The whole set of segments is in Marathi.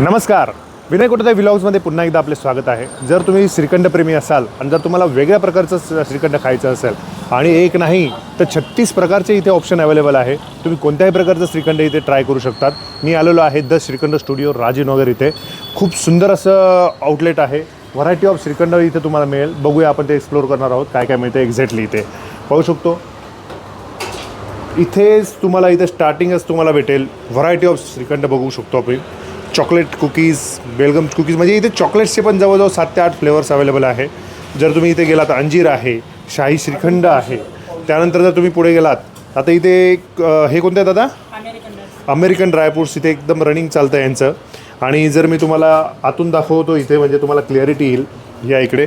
नमस्कार. विनय कोटते व्लॉग्समध्ये पुन्हा एकदा आपले स्वागत आहे. जर तुम्ही श्रीखंडप्रेमी असाल आणि जर तुम्हाला वेगळ्या प्रकारचं श्रीखंड खायचं असेल आणि एक नाही तर छत्तीस प्रकारचे इथे ऑप्शन अवेलेबल आहे. तुम्ही कोणत्याही प्रकारचं श्रीखंड इथे ट्राय करू शकतात. मी आलेलो आहे द श्रीखंड स्टुडिओ राजीनगर इथे. खूप सुंदर असं आउटलेट आहे. व्हरायटी ऑफ श्रीखंड इथे तुम्हाला मिळेल. बघूया आपण ते एक्सप्लोर करणार आहोत. काय काय मिळतं एक्झॅक्टली इथे. पाहू शकतो. इथेच तुम्हाला इथे स्टार्टिंगच तुम्हाला भेटेल. व्हरायटी ऑफ श्रीखंड बघू शकतो आपण. चॉकलेट कुकीज बेलगम कुकीज म्हणजे इथे चॉकलेट्सचे पण जवळजवळ सात ते आठ फ्लेवर्स अवेलेबल आहे. जर तुम्ही इथे गेलात अंजीर आहे शाही श्रीखंड आहे त्यानंतर जर तुम्ही पुढे गेलात आता इथे हे कोणते दादा? अमेरिकन ड्रायफ्रूट्स इथे एकदम रनिंग चालतं यांचं. आणि जर मी तुम्हाला आतून दाखवतो इथे म्हणजे तुम्हाला क्लॅरिटी येईल या इकडे.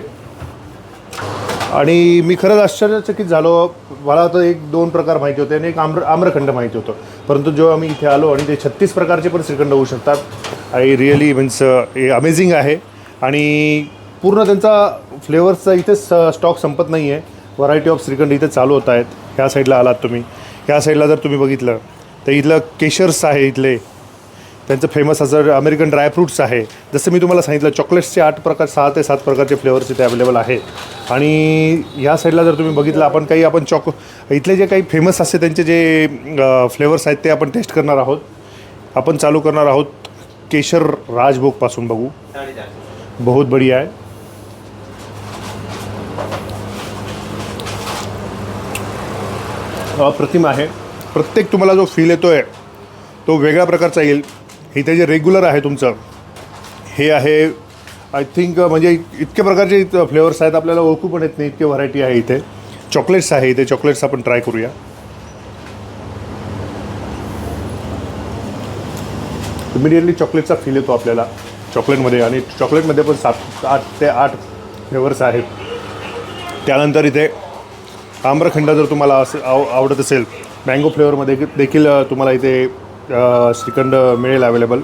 आणि मी खरंच आश्चर्यचकित झालो. मला तर एक दोन प्रकार माहिती होते आणि एक आम्र आम्रखंड माहिती होतं. परंतु जेव्हा मी इथे आलो आणि ते छत्तीस प्रकारचे पण श्रीखंड होऊ शकतात आय रिअली मीन्स हे अमेझिंग आहे. आणि पूर्ण त्यांचा फ्लेवर्सचा इथेच स्टॉक संपत नाही आहे व्हरायटी ऑफ श्रीखंड इथे चालू होत आहेत. ह्या साईडला आलात तुम्ही. ह्या साईडला जर तुम्ही बघितलं तर इथलं केशर्स आहे इथले. त्यांचं फेमस असं अमेरिकन ड्रायफ्रूट्स आहे. जसं मी तुम्हाला सांगितलं चॉकलेट्सचे आठ प्रकार सहा ते सात प्रकारचे फ्लेवर्स इथे अवेलेबल आहे आणि ह्या साईडला जर तुम्ही बघितलं आपण काही आपण चॉक इथले जे काही फेमस असते त्यांचे जे फ्लेवर्स आहेत ते आपण टेस्ट करणार आहोत. आपण चालू करणार आहोत केशर राजभोगपासून बघू. बहुत बढिया आहे. अप्रतिम आहे. प्रत्येक तुम्हाला जो फील येतो आहे तो वेगळ्या प्रकारचा येईल. इथे जे रेग्युलर आहे तुमचं हे आहे आय थिंक म्हणजे इतके प्रकारचे फ्लेवर्स आहेत आपल्याला ओळखू पण येत नाही इतके व्हरायटी आहे इथे. चॉकलेट्स आहे इथे चॉकलेट्स आपण ट्राय करूया. इमिडिएटली चॉकलेटचा फील येतो आपल्याला चॉकलेटमध्ये आणि चॉकलेटमध्ये पण सात आठ ते आठ फ्लेवर्स आहेत. त्यानंतर इथे आम्रखंड जर तुम्हाला असं आव आवडत असेल मँगो फ्लेवरमध्ये देखील तुम्हाला इथे श्रीखंड मिळेल अवेलेबल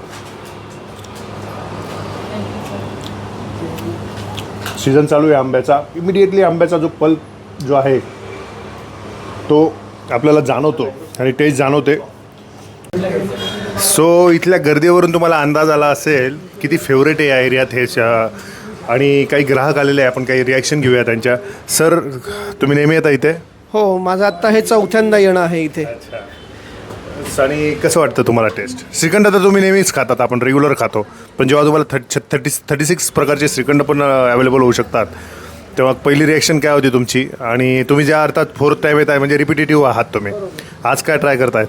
सीझन चालू आहे आंब्याचा. इमिडिएटली आंब्याचा जो पल्प जो आहे तो आपल्याला जाणवतो आणि टेस्ट जाणवते. सो इथल्या गर्दीवरून तुम्हाला अंदाज आला असेल किती फेवरेट आहे या एरियात हे आणि काही ग्राहक आलेले आहे आपण काही रिॲक्शन घेऊया त्यांच्या. सर तुम्ही नेहमी येता इथे? हो माझं आत्ता हे चौथ्यांदा येणं आहे इथे. आणि कसं वाटतं तुम्हाला टेस्ट श्रीखंड तर तुम्ही नेहमीच खातात आपण रेग्युलर खातो. पण जेव्हा तुम्हाला थर्ट थर्टी थर्टी सिक्स प्रकारचे श्रीखंड पण अवेलेबल होऊ शकतात तेव्हा पहिली रिॲक्शन काय होती तुमची? आणि तुम्ही ज्या अर्थात फोर्थ टाईम येत आहे म्हणजे रिपिटेटिव्ह आहात तुम्ही. आज काय ट्राय करतायत?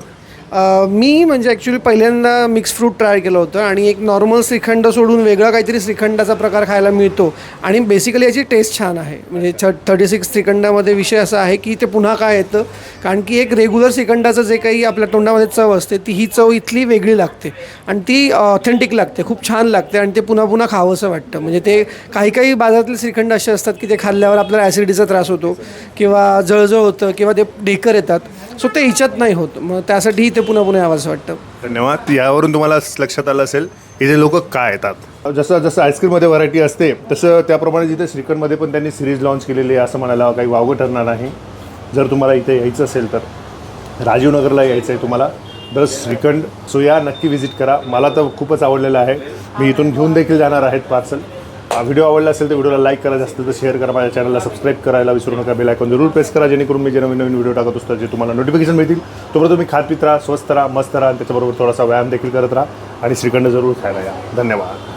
मी म्हणजे ॲक्च्युली पहिल्यांदा मिक्स फ्रूट ट्राय केलं होतं आणि एक नॉर्मल श्रीखंड सोडून वेगळा काहीतरी श्रीखंडाचा प्रकार खायला मिळतो. आणि बेसिकली याची टेस्ट छान आहे. म्हणजे थ थर्टी सिक्स श्रीखंडामध्ये विषय असा आहे की ते पुन्हा काय येतं? कारण की एक रेग्युलर श्रीखंडाचं जे काही आपल्या तोंडामध्ये चव असते ती ही चव इथली वेगळी लागते. आणि ती ऑथेंटिक लागते खूप छान लागते आणि ते पुन्हा पुन्हा खावंसं वाटतं. म्हणजे ते काही काही बाजारातले श्रीखंड असे असतात की ते खाल्ल्यावर आपल्याला ॲसिडिटीचा त्रास होतो किंवा जळजळ होतं किंवा ते ढेकर येतात. सो ते हिच्यात नाही होत. मग त्यासाठीही ते पुन्हा पुन्हा यावंसं वाटतं. धन्यवाद. यावरून तुम्हाला लक्षात आलं असेल इथे लोक काय येतात. जसं जसं आईस्क्रीममध्ये व्हरायटी असते तसं त्याप्रमाणे जिथे श्रीखंडमध्ये पण त्यांनी सिरीज लॉन्च केलेली आहे असं म्हणायला काही वावगं ठरणार नाही. जर तुम्हाला इथे यायचं असेल तर. राजीवनगरला यायचं आहे तुम्हाला. द श्रीखंड सो या नक्की व्हिजिट करा. मला तर खूपच आवडलेलं आहे. मी इथून घेऊन देखील जाणार आहेत पार्सल व्हिडिओ आवडला असेल तर व्हिडिओला लाईक करा. जास्त तर शेअर करा. माझ्या चॅनलला सबस्क्राईब करायला विसरू नका. बेल आयकॉन जरूर प्रेस करा. जेणेकरून मी जे नवीन नवीन व्हिडिओ टाकत असतो जे तुम्हाला नोटिफिकेशन मिळतील तोपर्यंत तुम्ही खात पित राहा स्वस्त राहा मस्त राहा. आणि त्याच्याबरोबर थोडासा व्यायाम देखील करत राहा. आणि श्रीखंड जरूर खायला या. धन्यवाद.